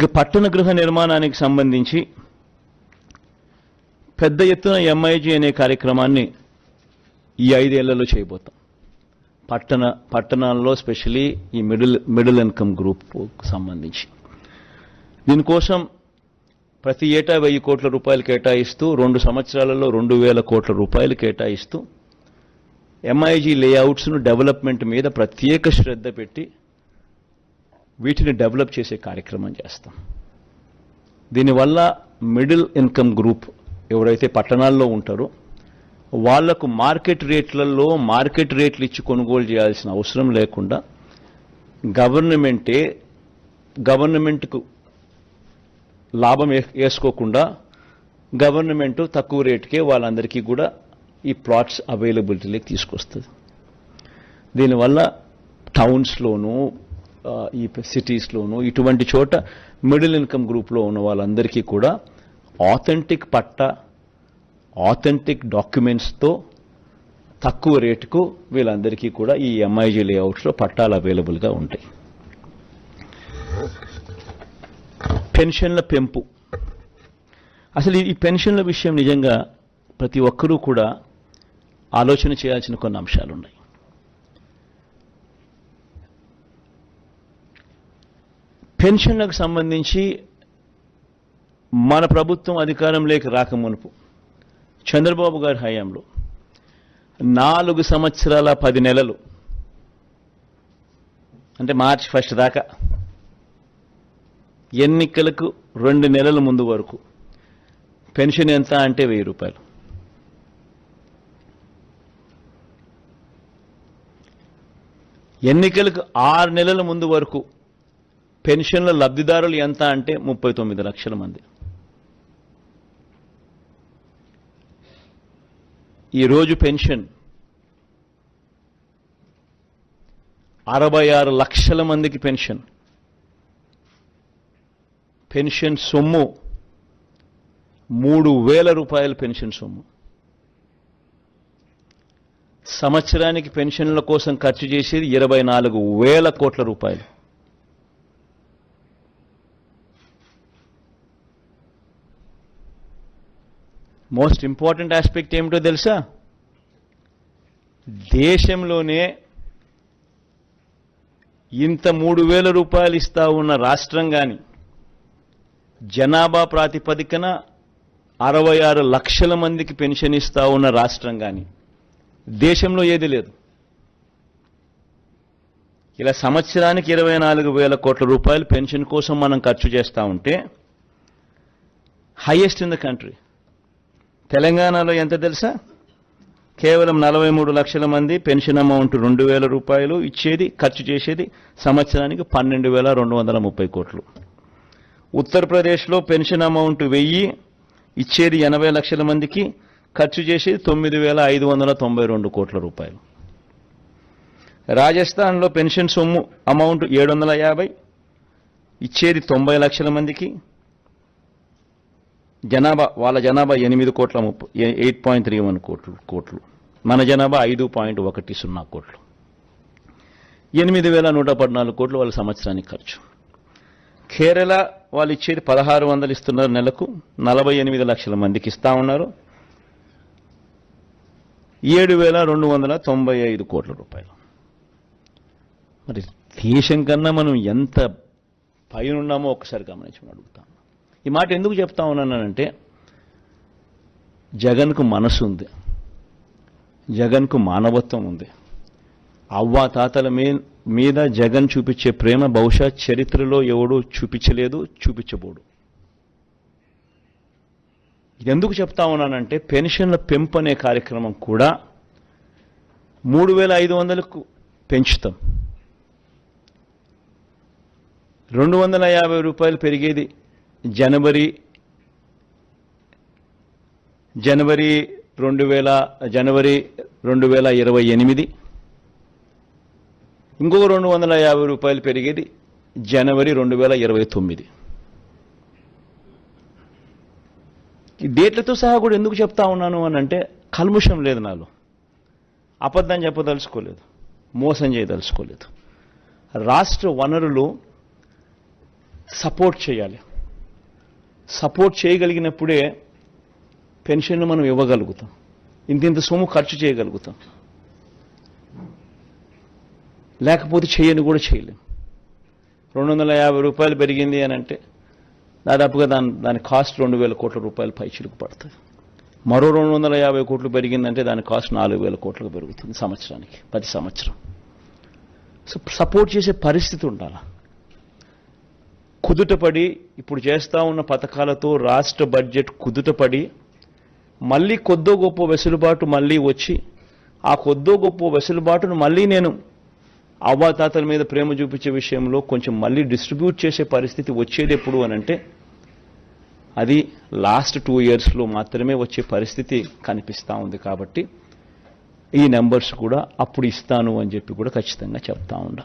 ఇక పట్టణ గృహ నిర్మాణానికి సంబంధించి పెద్ద ఎత్తున ఎంఐజీ అనే కార్యక్రమాన్ని ఈ ఐదేళ్ళలో చేయబోతాం. పట్టణ పట్టణాల్లో స్పెషలీ ఈ మిడిల్ మిడిల్ ఇన్కమ్ గ్రూప్కు సంబంధించి. దీనికోసం ప్రతి ఏటా వెయ్యి కోట్ల రూపాయలు కేటాయిస్తూ రెండు సంవత్సరాలలో రెండు వేల కోట్ల రూపాయలు కేటాయిస్తూ ఎంఐజీ లేఅవుట్స్ను డెవలప్మెంట్ మీద ప్రత్యేక శ్రద్ధ పెట్టి వీటిని డెవలప్ చేసే కార్యక్రమం చేస్తాం. దీనివల్ల మిడిల్ ఇన్కమ్ గ్రూప్ ఎవరైతే పట్టణాల్లో ఉంటారో వాళ్ళకు మార్కెట్ రేట్లలో మార్కెట్ రేట్లు ఇచ్చి కొనుగోలు చేయాల్సిన అవసరం లేకుండా గవర్నమెంటే గవర్నమెంట్కు లాభం వేసుకోకుండా గవర్నమెంట్ తక్కువ రేటుకే వాళ్ళందరికీ కూడా ఈ ప్లాట్స్ అవైలబిలిటీలోకి తీసుకొస్తుంది. దీనివల్ల టౌన్స్లోనూ ఈ సిటీస్లోను ఇటువంటి చోట మిడిల్ ఇన్కమ్ గ్రూప్లో ఉన్న వాళ్ళందరికీ కూడా ఆథెంటిక్ పట్ట ఆథెంటిక్ డాక్యుమెంట్స్తో తక్కువ రేటుకు వీళ్ళందరికీ కూడా ఈ ఎంఐజీ లేఅవుట్స్లో పట్టాలు అవైలబుల్గా ఉంటాయి. పెన్షన్ల పెంపు. అసలు ఈ- ఈ పెన్షన్ల విషయం నిజంగా ప్రతి ఒక్కరూ కూడా ఆలోచన చేయాల్సిన కొన్ని అంశాలు ఉన్నాయి పెన్షన్లకు సంబంధించి మన ప్రభుత్వం అధికారంలోకి రాకమునుపు చంద్రబాబు గారి హయాంలో నాలుగు సంవత్సరాల పది నెలలు అంటే మార్చి ఫస్ట్ దాకా ఎన్నికలకు రెండు నెలల ముందు వరకు పెన్షన్ ఎంత అంటే వెయ్యి రూపాయలు. ఎన్నికలకు ఆరు నెలల ముందు వరకు పెన్షన్ల లబ్ధిదారులు ఎంత అంటే ముప్పై తొమ్మిది లక్షల మంది. ఈరోజు పెన్షన్ అరవై ఆరు లక్షల మందికి పెన్షన్. పెన్షన్ సొమ్ము మూడు వేల రూపాయల పెన్షన్ సొమ్ము. సంవత్సరానికి పెన్షన్ల కోసం ఖర్చు చేసేది ఇరవై నాలుగు వేల కోట్ల రూపాయలు. మోస్ట్ ఇంపార్టెంట్ ఆస్పెక్ట్ ఏమిటో తెలుసా? దేశంలోనే ఇంత మూడు వేల రూపాయలు ఇస్తా ఉన్న రాష్ట్రం కానీ జనాభా ప్రాతిపదికన అరవై ఆరు లక్షల మందికి పెన్షన్ ఇస్తా ఉన్న రాష్ట్రం కానీ దేశంలో ఏది లేదు. ఇలా సంవత్సరానికి ఇరవై నాలుగు వేల కోట్ల రూపాయలు పెన్షన్ కోసం మనం ఖర్చు చేస్తూ ఉంటే హయ్యెస్ట్ ఇన్ ద కంట్రీ తెలంగాణలో ఎంత తెలుసా? కేవలం నలభై మూడు లక్షల మంది పెన్షన్ అమౌంట్ రెండు వేల రూపాయలు ఇచ్చేది ఖర్చు చేసేది సంవత్సరానికి పన్నెండు వేల రెండు వందల ముప్పై కోట్లు. ఉత్తరప్రదేశ్లో పెన్షన్ అమౌంట్ వెయ్యి ఇచ్చేది ఎనభై లక్షల మందికి ఖర్చు చేసేది తొమ్మిది వేల ఐదు వందల తొంభై రెండు కోట్ల రూపాయలు. రాజస్థాన్లో పెన్షన్ సొమ్ము అమౌంట్ ఏడు వందల యాభై ఇచ్చేది తొంభై లక్షల మందికి జనాభా వాళ్ళ జనాభా ఎనిమిది కోట్ల ముప్పై ఎయిట్ పాయింట్ త్రీ వన్ కోట్లు కోట్లు. మన జనాభా ఐదు పాయింట్ ఒకటి సున్నా కోట్లు. ఎనిమిది వేల నూట పద్నాలుగు కోట్లు వాళ్ళ సంవత్సరానికి ఖర్చు. కేరళ వాళ్ళు ఇచ్చేది పదహారు వందలు ఇస్తున్నారు నెలకు నలభై ఎనిమిది లక్షల మందికి ఇస్తా ఉన్నారు. ఏడు వేల రెండు వందల తొంభై ఐదు కోట్ల రూపాయలు. మరి దేశం కన్నా మనం ఎంత పైనున్నామో ఒకసారి గమనించమని అడుగుతాం ఈ మాట ఎందుకు చెప్తా ఉన్నానంటే జగన్కు మనసు ఉంది. జగన్కు మానవత్వం ఉంది. అవ్వా తాతల మీ మీద జగన్ చూపించే ప్రేమ బహుశా చరిత్రలో ఎవడూ చూపించలేదు చూపించబోడు. ఎందుకు చెప్తా ఉన్నానంటే పెన్షన్ల పెంపు అనే కార్యక్రమం కూడా మూడు వేల ఐదు వందలకు పెంచుతాం. రెండు వందల యాభై రూపాయలు పెరిగేది జనవరి జనవరి రెండు వేల జనవరి రెండు వేల ఇరవై ఎనిమిది. ఇంకొక రెండు వందల యాభై రూపాయలు పెరిగేది జనవరి రెండు వేల ఇరవై తొమ్మిది. ఈ డేట్లతో సహా కూడా ఎందుకు చెప్తా ఉన్నాను అని అంటే కల్ముషం లేదు నాలో. అబద్ధం చెప్పదలుచుకోలేదు. మోసం చేయదలుచుకోలేదు. రాష్ట్ర వనరులు సపోర్ట్ చేయాలి. సపోర్ట్ చేయగలిగినప్పుడే పెన్షన్ను మనం ఇవ్వగలుగుతాం. ఇంత ఇంత సొమ్ము ఖర్చు చేయగలుగుతాం. లేకపోతే చేయని కూడా చేయలేం. రెండు వందల యాభై రూపాయలు పెరిగింది అని అంటే దాదాపుగా దాని దాని కాస్ట్ రెండు వేల కోట్ల రూపాయలు పైచిలుకు పడుతుంది. మరో రెండు వందల యాభై కోట్లు పెరిగిందంటే దాని కాస్ట్ నాలుగు వేల కోట్లకు పెరుగుతుంది సంవత్సరానికి ప్రతి సంవత్సరం. సో సపోర్ట్ చేసే పరిస్థితి ఉండాలా? కుదుటపడి ఇప్పుడు చేస్తా ఉన్న పథకాలతో రాష్ట్ర బడ్జెట్ కుదుటపడి మళ్ళీ కొద్దో గొప్ప వెసులుబాటు మళ్ళీ వచ్చి ఆ కొద్దో గొప్ప వెసులుబాటును మళ్ళీ నేను అవ్వాతాతల మీద ప్రేమ చూపించే విషయంలో కొంచెం మళ్ళీ డిస్ట్రిబ్యూట్ చేసే పరిస్థితి వచ్చేది ఎప్పుడు అని అంటే అది లాస్ట్ టూ ఇయర్స్లో మాత్రమే వచ్చే పరిస్థితి కనిపిస్తూ ఉంది కాబట్టి ఈ నెంబర్స్ కూడా అప్పుడు ఇస్తాను అని చెప్పి కూడా ఖచ్చితంగా చెప్తా ఉండా